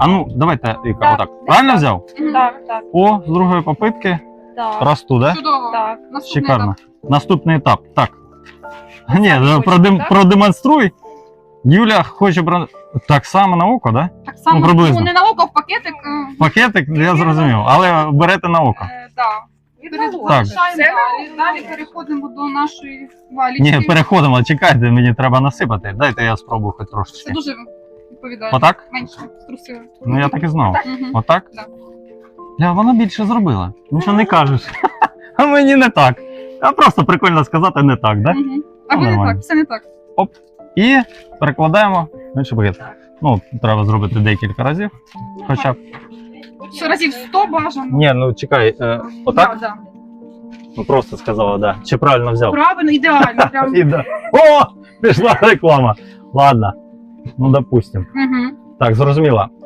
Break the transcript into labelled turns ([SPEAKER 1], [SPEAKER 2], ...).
[SPEAKER 1] А ну, давайте, Віка,
[SPEAKER 2] Так.
[SPEAKER 1] отак. Правильно взяв?
[SPEAKER 2] Так, так,
[SPEAKER 1] О, з другої попитки.
[SPEAKER 2] так.
[SPEAKER 1] Росту, да?
[SPEAKER 3] Чудово.
[SPEAKER 2] Так.
[SPEAKER 3] Наступний
[SPEAKER 1] Шикарно. Наступний етап. Так. Ні,
[SPEAKER 2] так
[SPEAKER 1] ну,
[SPEAKER 2] хочеш,
[SPEAKER 1] продем-
[SPEAKER 2] так?
[SPEAKER 1] продемонструй. Юля хоче бра- так само на око, да?
[SPEAKER 3] етап. Так само,
[SPEAKER 1] Ну, приблизно.
[SPEAKER 3] ну, не на око в пакетик. е,
[SPEAKER 1] Пакетик, я зрозумів, але берете на око.
[SPEAKER 3] е, да.
[SPEAKER 1] Так.
[SPEAKER 3] залишаємо далі. Далі переходимо до нашої валічки.
[SPEAKER 1] Ні, переходимо, чекайте, мені треба насипати. Дайте я спробую хоч
[SPEAKER 3] Це
[SPEAKER 1] трошечки.
[SPEAKER 3] дуже відповідально.
[SPEAKER 1] Отак?
[SPEAKER 3] Менше.
[SPEAKER 1] Ну я так і знав.
[SPEAKER 3] Мгм.
[SPEAKER 1] Отак?
[SPEAKER 3] Да.
[SPEAKER 1] Я, вона більше зробила. Нічого не кажеш. А мені не так. А просто прикольно сказати не так, да?
[SPEAKER 3] Мгм. А
[SPEAKER 1] Ну,
[SPEAKER 3] ви не
[SPEAKER 1] нормально.
[SPEAKER 3] так, все не так.
[SPEAKER 1] І перекладаємо в інший. Ну, треба зробити декілька разів. Хоча б.
[SPEAKER 3] Що разів 100 бажано.
[SPEAKER 1] Ні, ну чекай, е, отак?
[SPEAKER 3] Да, да.
[SPEAKER 1] Ну просто сказала, да. Чи правильно взяв?
[SPEAKER 3] Правильно, ідеально. Прям.
[SPEAKER 1] І да. О! Пішла реклама. Ладно. Ну, допустим.
[SPEAKER 3] Угу.
[SPEAKER 1] Так, зрозуміло.